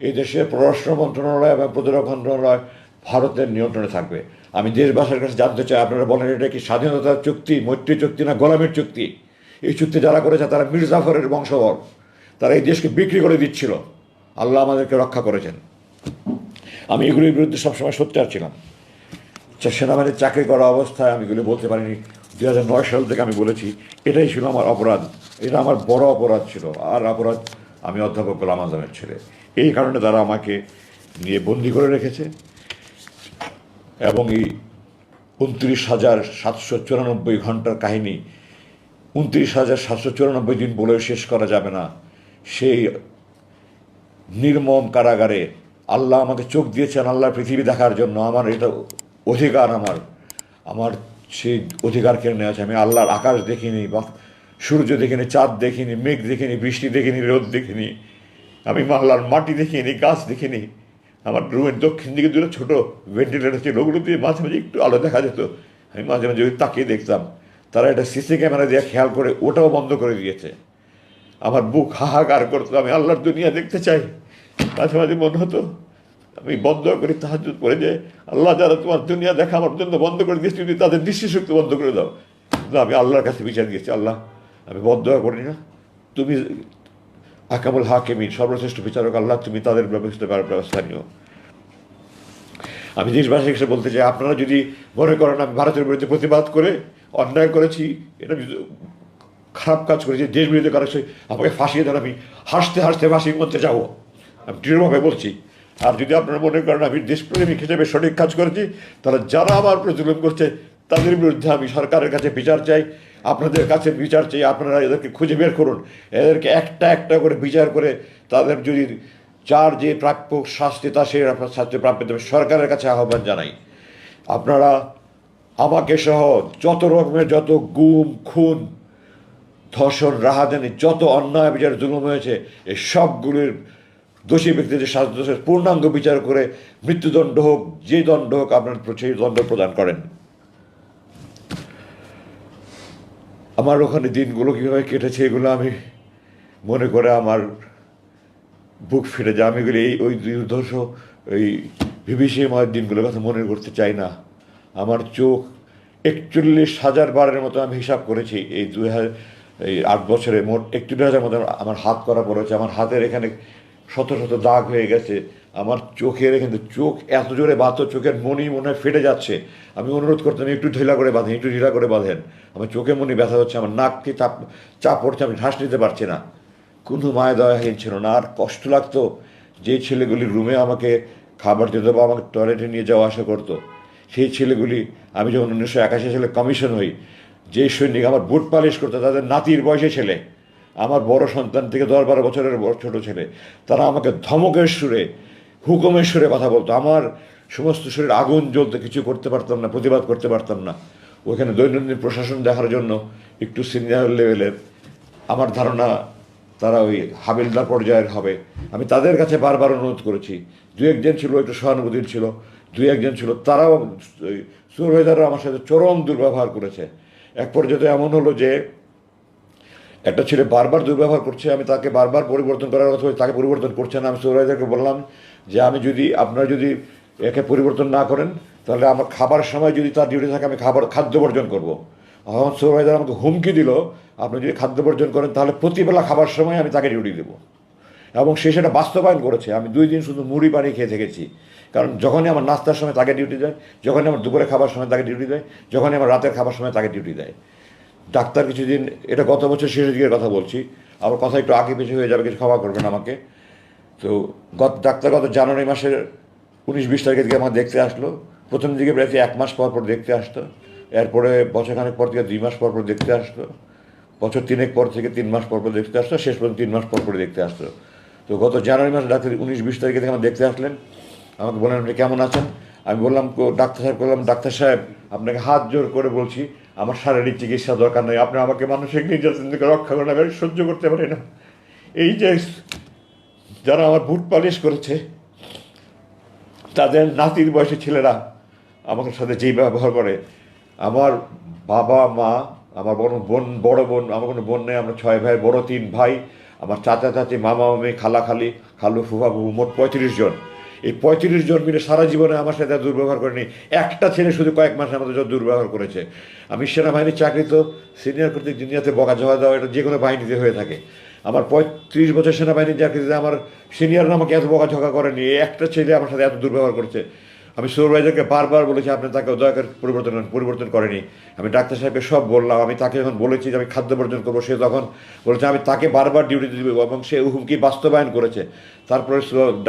এই দেশের পররাষ্ট্র মন্ত্রণালয় এবং প্রতিরক্ষা মন্ত্রণালয় ভারতের নিয়ন্ত্রণে থাকবে। আমি দেশবাসীর কাছে জানতে চাই, আপনারা বলেন এটা কি স্বাধীনতার চুক্তি, মৈত্রী চুক্তি না গোলামের চুক্তি? এই চুক্তি যারা করেছে তারা মির্জাফরের বংশধর। তারা এই দেশকে বিক্রি করে দিচ্ছিল। আল্লাহ আমাদেরকে রক্ষা করেছেন। আমি এগুলির বিরুদ্ধে সবসময় সোচ্চার ছিলাম। চা- সেনাবাহিনীর চাকরি করা অবস্থায় আমি এগুলি বলতে পারিনি। দু হাজার নয় সাল থেকে আমি বলেছি, এটাই ছিল আমার অপরাধ। এটা আমার বড় অপরাধ ছিল। আর অপরাধ আমি অধ্যাপক গোলাম আজমের ছেলে। এই কারণে তারা আমাকে নিয়ে বন্দি করে রেখেছে। এবং এই উনত্রিশ হাজার সাতশো চুরানব্বই ঘণ্টার কাহিনী, উনত্রিশ হাজার সাতশো চুরানব্বই দিন বলে শেষ করা যাবে না। সেই নির্মম কারাগারে আল্লাহ আমাকে চোখ দিয়েছেন আল্লাহ পৃথিবী দেখার জন্য। আমার এটা অধিকার আমার। আমার সেই অধিকার কেড়ে নেওয়া আছে। আমি আল্লাহর আকাশ দেখিনি, বা সূর্য দেখিনি, চাঁদ দেখিনি, মেঘ দেখিনি, বৃষ্টি দেখিনি, রোদ দেখিনি, আমি আল্লাহর মাটি দেখিনি, গাছ দেখিনি, আমার রুমের দক্ষিণ দিকে দুটো ছোটো ভেন্টিলেটার ছিল, ওগুলো দিয়ে মাঝে মাঝে একটু আলো দেখা যেত। আমি মাঝে মাঝে ওই তাকিয়ে দেখতাম। তারা একটা সিসি ক্যামেরা দিয়ে খেয়াল করে ওটাও বন্ধ করে দিয়েছে। আমার বুক হাহাকার করতো, আমি আল্লাহর দুনিয়া দেখতে চাই। মাঝে মাঝে মনে হতো, আমি বন্ধ করি তাহাজুদ করে যে, আল্লাহ যারা তোমার দুনিয়া দেখা আমার জন্য বন্ধ করে দিয়েছি, তুমি তাদের দৃষ্টিশক্তি বন্ধ করে দাও। আমি আল্লাহর কাছে বিচার দিয়েছি, আল্লাহ আমি বন্ধ করি না। তুমি আকামুল হাকিমি সর্বশ্রেষ্ঠ বিচারক আল্লাহ, তুমি তাদের ব্যবস্থা ব্যবস্থা নিও। আমি দেশবাসী হিসেবে বলতে চাই, আপনারা যদি মনে করেন আমি ভারতের বিরুদ্ধে প্রতিবাদ করে অন্যায় করেছি, এটা খারাপ কাজ করেছি, দেশ বিরুদ্ধে কারও আমাকে ফাঁসিয়ে দেন, আমি হাসতে হাসতে ফাঁসির মধ্যে যাব। আমি দৃঢ়ভাবে বলছি, আর যদি আপনারা মনে করেন আমি দেশপ্রেমিক হিসেবে সঠিক কাজ করেছি, তাহলে যারা আমার উপরে জুলুম করছে তাদের বিরুদ্ধে আমি সরকারের কাছে বিচার চাই, আপনাদের কাছে বিচার চাই, আপনারা এদেরকে খুঁজে বের করুন। এদেরকে একটা একটা করে বিচার করে তাদের যদি যার যে প্রাপ্য শাস্তি, তা সে শাস্তি প্রাপ্য দেবে। সরকারের কাছে আহ্বান জানাই। আপনারা আমাকে সহ যত রকমের যত গুম, খুন, ধর্ষণ রাহাজানি যত অন্যায় বিচার জুলুম হয়েছে, এই সবগুলির দোষী ব্যক্তিদের শাস্তি পূর্ণাঙ্গ বিচার করে মৃত্যুদণ্ড হোক, যে দণ্ড হোক, আপনার সেই দণ্ড প্রদান করেন। আমার ওখানে দিনগুলো কীভাবে কেটেছে এগুলো আমি মনে করে আমার বুক ফিরে যায়। আমি এই, ওই দুর্ধর্ষ ওই বিভীষিময় দিনগুলোর কথা মনে করতে চাই না। আমার চোখ একচল্লিশ হাজার বারের মতো আমি হিসাব করেছি। এই দুই হাজার, এই আট বছরে মোট একচল্লিশ হাজার মতো আমার হাত করা পড়েছে। আমার হাতের এখানে শত শত দাগ হয়ে গেছে। আমার চোখের এখানে চোখ এত জোরে বাঁধতো, চোখের মনি মনে হয় ফেটে যাচ্ছে। আমি অনুরোধ করতাম, একটু ঢিলা করে বাঁধেন, একটু ঢিলা করে বাঁধেন। আমার চোখে মনি ব্যথা হচ্ছে, আমার নাককে চাপ চাপ পড়ছে, আমি শ্বাস নিতে পারছি না। কোনো মায়া দয়াহীন ছিল না, আর কষ্ট লাগতো যে ছেলেগুলি রুমে আমাকে খাবার দিত বা আমাকে টয়লেটে নিয়ে যাওয়া আসা করতো। সেই ছেলেগুলি, আমি যখন উনিশশো একাশি সালে কমিশন হই, যে সৈনিক আমার বুট পালিশ করতো, তাদের নাতির বয়সে ছেলে, আমার বড় সন্তান থেকে দশ বারো বছরের ছোট ছেলে, তারা আমাকে ধমকের সুরে হুকুমের সুরে কথা বলতো। আমার সমস্ত শরীর আগুন জ্বলতে কিছু করতে পারতাম না, প্রতিবাদ করতে পারতাম না। ওখানে দৈনন্দিন প্রশাসন দেখার জন্য একটু সিনিয়র লেভেলের আমার ধারণা তারা ওই হাবিলদার পর্যায়ের হবে। আমি তাদের কাছে বারবার অনুরোধ করেছি। দু একজন ছিল, একটু সহানুভূতির ছিল দুই একজন ছিল, তারাও সুরভেদাররা আমার সাথে চরম দুর্ব্যবহার করেছে। এক পর্যায়ে এমন হলো যে একটা ছেলে বারবার দুর্ব্যবহার করছে, আমি তাকে বারবার পরিবর্তন করার কথা তাকে পরিবর্তন করছে না। আমি সুরাইদারকে বললাম যে, আমি যদি, আপনারা যদি একে পরিবর্তন না করেন, তাহলে আমার খাবার সময় যদি তার ডিউটি থাকে, আমি খাবার, খাদ্য বর্জন করব। এখন সুরাইদার আমাকে হুমকি দিল, আপনি যদি খাদ্য বর্জন করেন, তাহলে প্রতিবেলা খাবার সময় আমি তাকে ডিউটি দেবো। এবং সে সেটা বাস্তবায়ন করেছে। আমি দুই দিন শুধু মুড়ি পানি খেয়ে থেকেছি। কারণ যখনই আমার নাস্তার সময় তাকে ডিউটি দেয়, যখনই আমার দুপুরে খাবার সময় তাকে ডিউটি দেয়, যখনই আমার রাতের খাবার সময় তাকে ডিউটি দেয়। ডাক্তার কিছুদিন, এটা গত বছর শেষের দিকের কথা বলছি, আমার কথা একটু আগে পিছিয়ে হয়ে যাবে, কিছু ক্ষমা করবেন আমাকে। তো গত, ডাক্তার গত জানুয়ারি মাসের উনিশ বিশ তারিখের দিকে আমার দেখতে আসলো। প্রথম দিকে প্রায় এক মাস পর পর দেখতে আসতো। এরপরে বছরখানেক পর থেকে দুই মাস পর পর দেখতে আসতো। বছর তিনেক পর থেকে তিন মাস পর পর দেখতে আসতো, শেষ পর্যন্ত তিন মাস পর পর দেখতে আসতো। তো গত জানুয়ারি মাসে ডাক্তার উনিশ বিশ তারিখে থেকে আমার দেখতে আসলেন। আমাকে বললেন, আপনি কেমন আছেন? আমি বললাম ডাক্তার সাহেব বললাম ডাক্তার সাহেব, আপনাকে হাত জোর করে বলছি আমার শারীরিক চিকিৎসা দরকার নেই। আপনি আমাকে মানসিক নির্যাতন থেকে রক্ষা করেন, আমি সহ্য করতে পারি না। এই যে যারা আমার বুট পালিশ করেছে, তাদের নাতির বয়সী ছেলেরা আমাদের সাথে যেই ব্যবহার করে, আমার বাবা, মা, আমার বড় বোন বড় বোন, আমার কোনো বোন নেই, আমরা ছয় ভাই, বড় তিন ভাই, আমার চাচা, চাচি, মামা, মামি খালা খালি খালু ফুফা ফুফু মোট পঁয়ত্রিশ জন। এই পঁয়ত্রিশ জন মিলে সারা জীবনে আমার সাথে দুর্ব্যবহার করেনি। একটা ছেলে শুধু কয়েক মাস আমাদের সাথে দুর্ব্যবহার করেছে। আমি সেনাবাহিনীর চাকরি তো সিনিয়র কর্তৃক দুনিয়াতে বকা জমা দেওয়া, এটা যে কোনো বাহিনীতে হয়ে থাকে। আমার পঁয়ত্রিশ বছর সেনাবাহিনীর চাকরিতে আমার সিনিয়ররা আমাকে এত বকাঝকা করেনি একটা ছেলে আমার সাথে এত দুর্ব্যবহার করছে। আমি সুপারভাইজারকে বারবার বলেছি, আপনি তাকে দয়া করে পরিবর্তন পরিবর্তন করেনি। আমি ডাক্তার সাহেবকে সব বললাম, আমি তাকে যখন বলেছি যে আমি খাদ্য বর্জন করব, সে তখন বলেছে, আমি তাকে বারবার ডিউটি দিব এবং সে হুমকি বাস্তবায়ন করেছে। তারপরে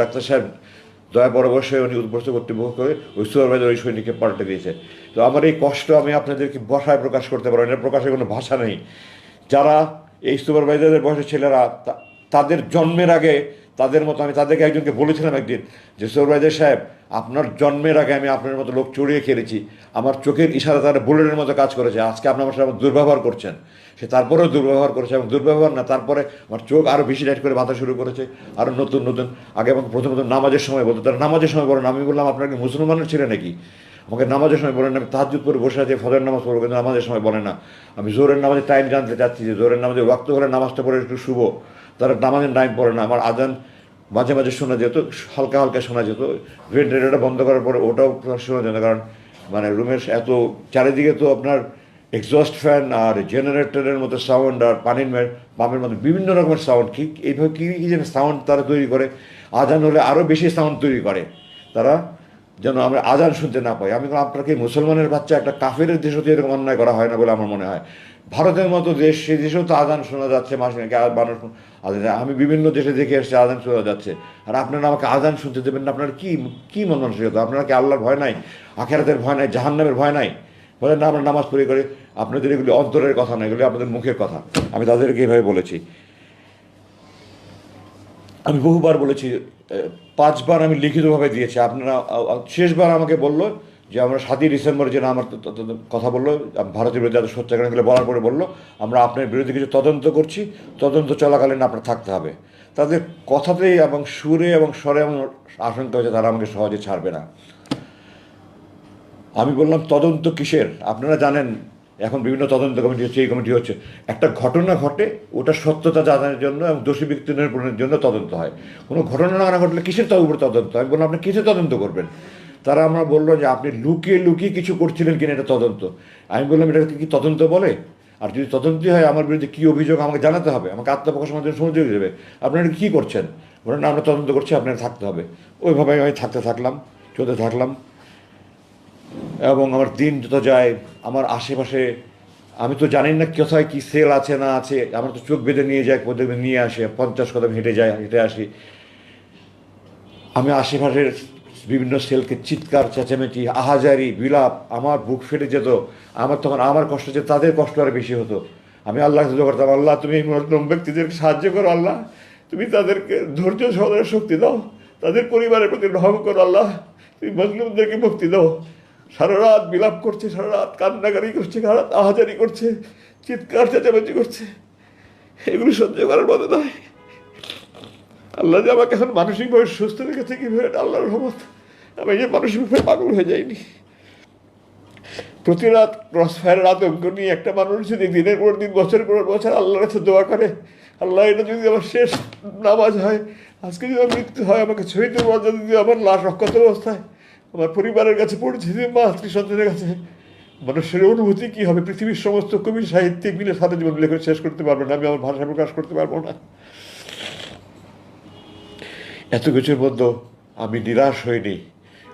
ডাক্তার সাহেব দয়া পরবর্ষে উনি উদ্বস্ত কর্তৃপক্ষ করে ওই সুপারভাইজার ওই সৈনিককে পাল্টে দিয়েছে। তো আমার এই কষ্ট আমি আপনাদেরকে ভাষায় প্রকাশ করতে পারব এটা প্রকাশের কোনো ভাষা নেই। যারা এই সুপারভাইজারদের বয়সের ছেলেরা তাদের জন্মের আগে তাদের মতো আমি তাদেরকে একজনকে বলেছিলাম একদিন যে সুপারভাইজার সাহেব, আপনার জন্মের আগে আমি আপনার মতো লোক চড়িয়ে খেলেছি। আমার চোখের ইশারা তারা বুলেটের মতো কাজ করেছে। আজকে আপনার আমার সাথে দুর্ব্যবহার করছেন। সে তারপরেও দুর্ব্যবহার করেছে এবং দুর্ব্যবহার না, তারপরে আমার চোখ আরও বেশি লাইট করে বাঁধা শুরু করেছে। আরও নতুন নতুন, আগে আমাকে প্রথমত নামাজের সময় বলতো। তারা নামাজের সময় বলেন, আমি বললাম, আপনার কি মুসলমানের ছেলে নাকি? আমাকে নামাজের সময় বলেন, আমি তাহাজুদ করে বসে আছি ফজর নামাজ পড়ব, কিন্তু নামাজের সময় বলে না। আমি জোরের নামাজের টাইম জানতে চাচ্ছি যে জোরের নামাজে ওয়াক্ত হলে নামাজটা পড়ে একটু শুভ তারা নামাজের টাইম পড়ে না। আমার আজান মাঝে মাঝে শোনা যেত, হালকা হালকা শোনা যেত। ভেন্টিলেটারটা বন্ধ করার পরে ওটাও শোনা যেত কারণ মানে রুমের এত চারিদিকে তো আপনার এক্সস্ট ফ্যান আর জেনারেটরের মতো সাউন্ড আর পানির মের পাম্পের মতো বিভিন্ন রকমের সাউন্ড কি এইভাবে কী কী যেন সাউন্ড তারা তৈরি করে। আজান হলে আরও বেশি সাউন্ড তৈরি করে। তারা যেন আমরা আজান শুনতে না পাই। আমি আপনার মুসলমানের বাচ্চা একটা কাফের দেশও তো এরকম অন্যায় করা হয় না বলে আমার মনে হয়? ভারতের মতো দেশ সেই দেশেও তো আজান শোনা যাচ্ছে মাসে নাকি মানুষ আজান আমি বিভিন্ন দেশে দেখে এসেছি, আজান শোনা যাচ্ছে। আর আপনারা আমাকে আজান শুনতে দেবেন না, আপনার কি কি মন মানসিকতা আপনারা কি আল্লাহর ভয় নাই? আখেরাতের ভয় নাই? জাহান্নামের ভয় নাই? বলেন, না, আমরা নামাজ পড়ি করে। আপনাদের এগুলি অন্তরের কথা না, এগুলি আপনাদের মুখের কথা। আমি তাদেরকে এভাবে বলেছি। আমি বহুবার বলেছি পাঁচবার আমি লিখিতভাবে দিয়েছি। আপনারা শেষবার আমাকে বলল যে, আমরা সাতই ডিসেম্বর যেন আমার কথা বলল ভারতের বিরুদ্ধে এত সত্যাগ্রহগুলো বলার পরে বলল, আমরা আপনার বিরুদ্ধে কিছু তদন্ত করছি, তদন্ত চলাকালীন আপনার থাকতে হবে। তাদের কথাতেই এবং সুরে এবং স্বরে এবং আশঙ্কা হয়েছে, তারা আমাকে সহজে ছাড়বে না। আমি বললাম, তদন্ত কিসের? আপনারা জানেন এখন বিভিন্ন তদন্ত কমিটি হচ্ছে, এই কমিটি হচ্ছে। একটা ঘটনা ঘটে, ওটা সত্যতা জানার জন্য এবং দোষী ব্যক্তি নিরূপণের জন্য তদন্ত হয়। কোনো ঘটনা না ঘটলে কিসের তার উপর তদন্ত আমি বললাম আপনি কিসের তদন্ত করবেন? তারা আমরা বলল যে, আপনি লুকিয়ে লুকিয়ে কিছু করছিলেন কিনা এটা তদন্ত। আমি বললাম, এটাকে কি তদন্ত বলে? আর যদি তদন্তই হয়, আমার বিরুদ্ধে কী অভিযোগ আমাকে জানাতে হবে? আমাকে আত্মপ্রকাশের মাধ্যমে সুযোগ দেবে আপনারা কী করছেন? বলেন আমরা তদন্ত করছি আপনার থাকতে হবে। ওইভাবে আমি থাকতে থাকলাম, চলতে থাকলাম। এবং আমার দিন যত যায়, আমার আশেপাশে, আমি তো জানি না কোথায় কি সেল আছে না আছে, আমার তো চোখ বেঁধে নিয়ে যায় কোথাও নিয়ে আসে, পঞ্চাশ কদম হেঁটে যায়, হেঁটে আসি। আমি আশেপাশের বিভিন্ন সেলকে চিৎকার, চেঁচামেচি, আহাজারি, বিলাপ, আমার বুক ফেটে যেত, আমার তখন আমার কষ্ট যে তাদের কষ্ট আর বেশি হতো। আমি আল্লাহ কাছে করতাম, আল্লাহ, তুমি এই মজলুম ব্যক্তিদেরকে সাহায্য করো, আল্লাহ। তুমি তাদেরকে ধৈর্য সহনের শক্তি দাও, তাদের পরিবারের প্রতি রহম করো, আল্লাহ। তুমি মজলুমদেরকে মুক্তি দাও। সারা রাত বিলাপ করছে, সারা রাত কান্নাকারি করছে, সারা রাত আহাজারি করছে, চিৎকার, চেঁচামেচি করছে। এগুলো সহ্য করার মতো নয়। আল্লাহ যে আমাকে এখন মানসিকভাবে সুস্থ রেখেছে কীভাবে আল্লাহর রহমত। আমি যে মানসিকভাবে পাগল হয়ে যাইনি। প্রতি রাত ক্রস ফায়ারের আতঙ্ক নিয়ে একটা মানুষ যদি দিনের পর দিন, বছরের পর বছর আল্লাহর কাছে দোয়া করে, আল্লাহ, এটা যদি আমার শেষ নামাজ হয়, আজকে যদি আমার মৃত্যু হয়, আমাকে শহীদ মর্যাদা যদি আমার লাশ রক্ষত অবস্থায় আমার পরিবারের কাছে পড়ছে যে, মা স্ত্রী সন্তানের কাছে মানুষের অনুভূতি কী হবে? পৃথিবীর সমস্ত কবি সাহিত্যিক মিলে সারা জীবন লেখা শেষ করতে পারব না, আমি আমার ভাষা প্রকাশ করতে পারব না। এত কিছুর মধ্যে আমি নিরাশ হইনি।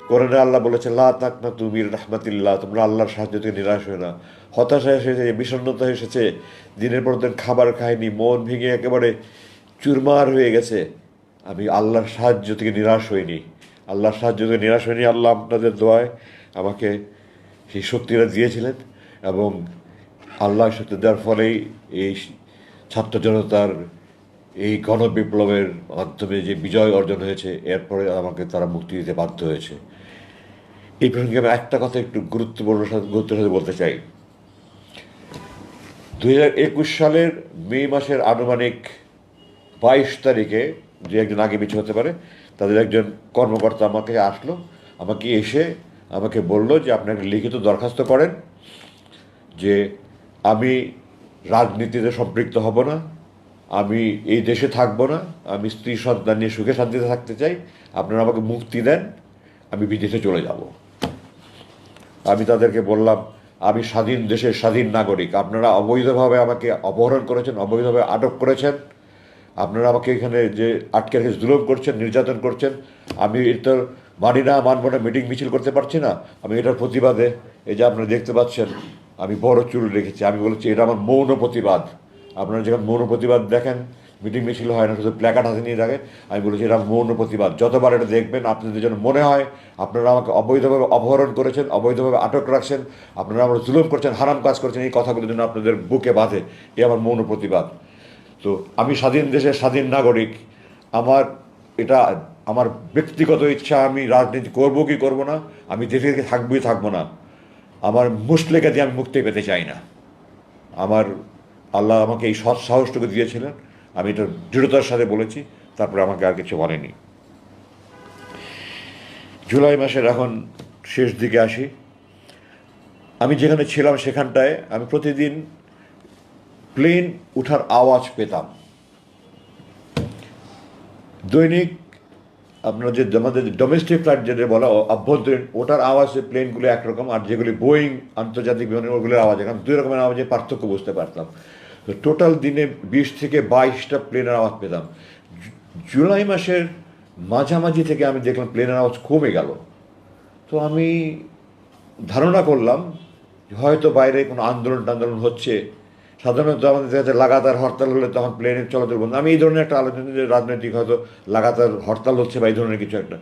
কোরআনে আল্লাহ বলেছে, লা তাক না তুমি রহমাতিল্লাহ তোমরা আল্লাহর সাহায্য থেকে নিরাশ হয়ে না। হতাশা এসেছে, বিষণ্ণতা এসেছে, দিনের পর দিন খাবার খায়নি মন ভেঙে একেবারে চুরমার হয়ে গেছে। আমি আল্লাহর সাহায্য থেকে নিরাশ হইনি। আল্লাহর সাহায্য থেকে নিরাশ হয়নি, আল্লাহ আপনাদের দোয়ায় আমাকে সেই শক্তিটা দিয়েছিলেন এবং আল্লাহ শক্তি দেওয়ার ফলেই এই ছাত্র জনতার এই গণবিপ্লবের মাধ্যমে যে বিজয় অর্জন হয়েছে এরপরে আমাকে তারা মুক্তি দিতে বাধ্য হয়েছে। এই প্রসঙ্গে আমি একটা কথা একটু গুরুত্বপূর্ণ গুরুত্বের সাথে বলতে চাই। দুই হাজার একুশ সালের মে মাসের আনুমানিক বাইশ তারিখে যে একজন আগে পিছু হতে পারে তাদের একজন কর্মকর্তা আমাকে আসলো, আমাকে এসে আমাকে বলল যে আপনাকে লিখিত দরখাস্ত করেন যে আমি রাজনীতিতে সম্পৃক্ত হব না, আমি এই দেশে থাকব না, আমি স্ত্রী সন্তান নিয়ে সুখে শান্তিতে থাকতে চাই, আপনারা আমাকে মুক্তি দেন, আমি বিদেশে চলে যাব। আমি তাদেরকে বললাম, আমি স্বাধীন দেশের স্বাধীন নাগরিক, আপনারা অবৈধভাবে আমাকে অপহরণ করেছেন, অবৈধভাবে আটক করেছেন আপনারা আমাকে এখানে যে আটকে রেখে জুলুম করছেন, নির্যাতন করছেন, আমি এটা মানি না, মানব না, মিটিং মিছিল করতে পারছি না, আমি এটার প্রতিবাদে, এই যে আপনারা দেখতে পাচ্ছেন, আমি বড় চুল রেখেছি, আমি বলেছি এটা আমার মৌন প্রতিবাদ। আপনারা যখন মৌন প্রতিবাদ দেখেন, মিটিং মিছিল হয় না, শুধু প্ল্যাকার্ড হাতে নিয়ে থাকে, আমি বলেছি এটা মৌন প্রতিবাদ। যতবার এটা দেখবেন, আপনাদের যেন মনে হয়, আপনারা আমাকে অবৈধভাবে অপহরণ করেছেন, অবৈধভাবে আটক রাখছেন, আপনারা আমার জুলুম করছেন, হারাম কাজ করছেন, এই কথাগুলো যেন আপনাদের বুকে বাঁধে, এ আমার মৌন প্রতিবাদ। তো আমি স্বাধীন দেশের স্বাধীন নাগরিক। আমার এটা, আমার ব্যক্তিগত ইচ্ছা, আমি রাজনীতি করব কি করব না, আমি দেশে থেকে থাকবই থাকব না, আমার মুসলেকে দিয়ে আমি মুক্তি পেতে চাই না। আমার আল্লাহ আমাকে এই সৎ সাহসটুকু দিয়েছিলেন, আমি এটা দৃঢ়তার সাথে বলেছি, তারপরে আমাকে আর কিছু বলেনি। জুলাই মাসের এখন শেষ দিকে আসি। আমি যেখানে ছিলাম সেখানটায় আমি প্রতিদিন প্লেন উঠার আওয়াজ পেতাম। দৈনিক আপনার যে আমাদের ডোমেস্টিক ফ্লাইট যেটা বলা, ও আভ্যন্তরীণ, ওটার আওয়াজ প্লেনগুলো একরকম, আর যেগুলি বোয়িং, আন্তর্জাতিক বিমানের, ওগুলোর আওয়াজ এখন দুই রকমের আওয়াজে পার্থক্য বুঝতে পারতাম। তো টোটাল দিনে বিশ থেকে বাইশটা প্লেনের আওয়াজ পেতাম। জুলাই মাসের মাঝামাঝি থেকে আমি দেখলাম প্লেনের আওয়াজ কমে গেল। তো আমি ধারণা করলাম হয়তো বাইরে কোনো আন্দোলন টান্দোলন হচ্ছে সাধারণত আমাদের দেখা যায় লাগাতার হরতাল হলে তখন প্লেনের চলাচল বন্ধ। আমি এই ধরনের একটা আলোচনা যে রাজনৈতিক হয়তো লাগাতার হরতাল হচ্ছে বা এই ধরনের কিছু একটা।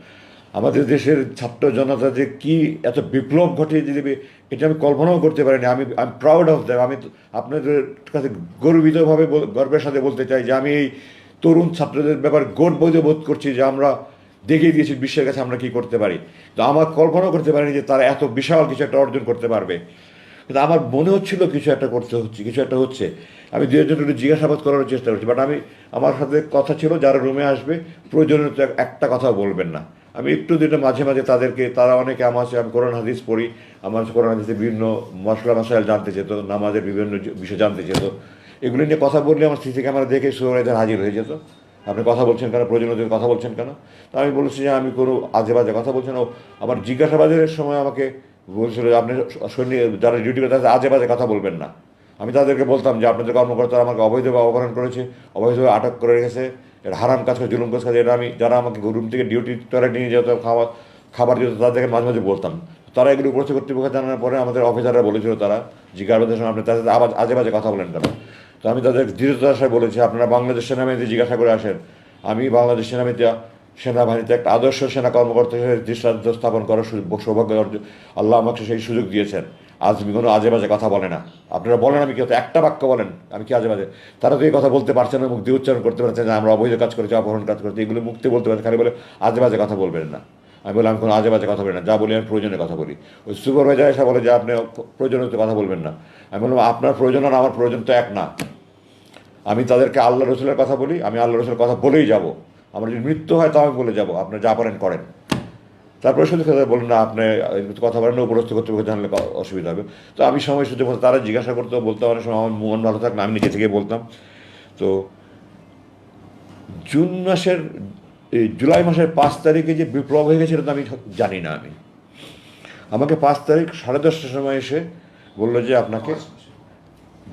আমাদের দেশের ছাত্র জনতা যে কি এত বিপ্লব ঘটিয়ে দেবে এটা আমি কল্পনাও করতে পারিনি। আমি I am proud of them আমি আপনাদের কাছে গর্বিতভাবে গর্বের সাথে বলতে চাই যে আমি এই তরুণ ছাত্রদের ব্যাপারে গর্ববোধ বোধ করছি যে আমরা দেখিয়ে দিয়েছি বিশ্বের কাছে আমরা কি করতে পারি। তো আমার কল্পনাও করতে পারিনি যে তারা এত বিশাল কিছু একটা অর্জন করতে পারবে। কিন্তু আমার মনে হচ্ছিল কিছু একটা করতে হচ্ছে, কিছু একটা হচ্ছে। আমি দু একজন জিজ্ঞাসাবাদ করার চেষ্টা করছি বাট আমি আমার সাথে কথা ছিল, যারা রুমে আসবে প্রয়োজনীয় একটা কথা বলবেন না। আমি একটু দুটো মাঝে মাঝে তাদেরকে, তারা অনেকে আমার কাছে আমি কোরআন হাদিস পড়ি, আমার কোরআন হাদিসে বিভিন্ন মশলা মশাইল জানতে চেত নামাজের বিভিন্ন বিষয় জানতে চেত এগুলি নিয়ে কথা বললে আমার সিসি ক্যামেরা দেখে সুরাইদের হাজির হয়ে যেত। আপনি কথা বলছেন কেন? প্রয়োজনীয় কথা বলছেন কেন? তা আমি বলেছি যে আমি কোনো আজে বাজে কথা বলছেন ও আমার জিজ্ঞাসাবাদের সময় আমাকে বলছিল যে আপনি সৈনিক যারা ডিউটি করে তাদের আজে বাজে কথা বলবেন না। আমি তাদেরকে বলতাম যে, আপনাদের কর্মকর্তারা আমাকে অবৈধভাবে অপহরণ করেছে, অবৈধভাবে আটক করে রেখেছে। এটা হারাম কাজ করে, জুলুম কাজ করে, এটা আমি, যারা আমাকে রুম থেকে ডিউটি টয়লেট নিয়ে যেত খাবার খাবার দিত, তাদেরকে মাঝে মাঝে বলতাম। তারা এগুলো উপস্থিত কর্তৃপক্ষ জানানোর পরে আমাদের অফিসাররা বলেছিল তারা জিজ্ঞাসাবাদের সময় আপনি তাদের আবার আজে বাজে কথা বলেন কেন? তো আমি তাদের দৃঢ়তার সাথে বলেছি, আপনারা বাংলাদেশ সেনাবাহিনীতে জিজ্ঞাসা করে আসেন। আমি বাংলাদেশ সেনাবাহিনীতে সেনাবাহিনীতে একটা আদর্শ সেনা কর্মকর্তা হিসেবে দৃষ্টান্ত স্থাপন করার সৌভাগ্য আল্লাহ আমাকে সেই সুযোগ দিয়েছেন। আজ আমি কোনো আজে বাজে কথা বলে না। আপনারা বলেন, আমি কি একটা বাক্য বলেন? আমি কি আজে বাজে? তারা তো এই কথা বলতে পারছে না, মুখ দিয়ে উচ্চারণ করতে পারছে না, আমরা অবৈধ কাজ করেছি, অপহরণ কাজ করেছি, এগুলো মুক্তি বলতে পারছে খালি বলে আজে বাজে কথা বলবেন না। আমি বললাম আমি কোনো আজে বাজে কথা বলি না, যা বলি আমি প্রয়োজনে কথা বলি। ওই সুপারভাইজার এসে বলে যে, আপনি প্রয়োজনীয় কথা বলবেন না। আমি বললাম, আপনার প্রয়োজন আর আমার প্রয়োজন তো এক না। আমি তাদেরকে আল্লাহ রসুলের কথা বলি, আমি আল্লাহ রসুলের কথা বলেই যাব। আমার যদি মৃত্যু হয় তাও আমি বলে যাব আপনি যা পারেন করেন। তারপরে শুধু কথা বলুন না আপনি কথা বলেন উপরস্থ কর্তৃপক্ষ জানলে অসুবিধা হবে। তো আমি সময় সুযোগ মতো তারা জিজ্ঞাসা করতো বলতো অনেক সময় আমার মন ভালো থাকলে আমি নিজে থেকে বলতাম। তো জুন মাসের এই জুলাই মাসের পাঁচ তারিখে যে বিপ্লব হয়ে গেছে এটা তো আমি জানি না আমি। আমাকে পাঁচ তারিখ সাড়ে দশটার সময় এসে বলল যে আপনাকে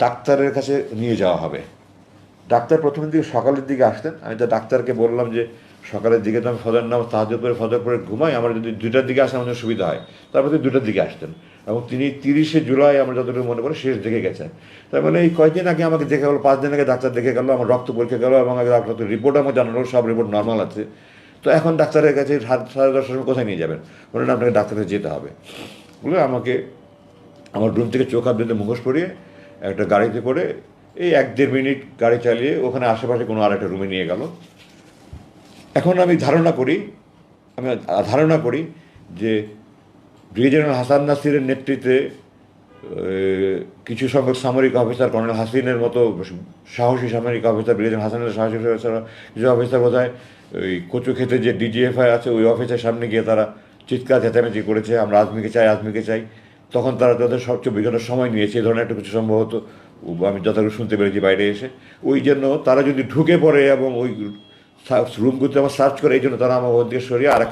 ডাক্তারের কাছে নিয়ে যাওয়া হবে। ডাক্তার প্রথমের দিকে সকালের দিকে আসতেন। আমি তো ডাক্তারকে বললাম যে, সকালের দিকে তো আমি ফজর নাম তাহাজ করে ফজর করে ঘুমাই, আমার যদি দুইটার দিকে আসে আমাদের সুবিধা হয়। তারপর তিনি দুটার দিকে আসতেন। এবং তিনি তিরিশে জুলাই আমরা যতটুকু মনে করি শেষ দেখে গেছেন। তার মানে এই কয়েকদিন আগে আমাকে দেখে গেলো, পাঁচ দিন আগে ডাক্তার দেখে গেলো, আমার রক্ত পরীক্ষা গেলো এবং ডাক্তার রিপোর্ট আমার জানালো, সব রিপোর্ট নর্মাল আছে। তো এখন ডাক্তারের কাছে সাড়ে দশটার সময় কোথায় নিয়ে যাবেন? বললেন, আপনাকে ডাক্তারের যেতে হবে। বলে আমাকে, আমার রুম থেকে চোখ ধুতে মুখোশ পরিয়ে একটা গাড়িতে করে এই এক দেড় মিনিট গাড়ি চালিয়ে ওখানে আশেপাশে কোনো আরেকটা রুমে নিয়ে গেল। এখন আমি ধারণা করি, আমি ধারণা করি যে ব্রিগেডিয়ার হাসান নাসিরের নেতৃত্বে কিছু সংখ্যক সামরিক অফিসার, কর্নেল হাসিনের মতো সাহসী সামরিক অফিসার ব্রিগেডিয়ার হাসানের সাহসী অফিসার, কিছু অফিসার বোধ হয় ওই কচু খেতে যে ডিজিএফআই আছে, ওই অফিসের সামনে গিয়ে তারা চিৎকার চেঁচামেচি করেছে, আমরা আজমিকে চাই আজমিকে চাই। তখন তারা তাদের সবচেয়ে বিভিন্ন সময় নিয়েছে এই ধরনের একটা কিছু সম্ভবত আমি যথাযথ শুনতে পেরেছি বাইরে এসে, ওই জন্য তারা যদি ঢুকে পড়ে এবং ওই রুমগুলোতে আমার সার্চ করে, এই জন্য তারা আমার ওদের সরিয়ে আর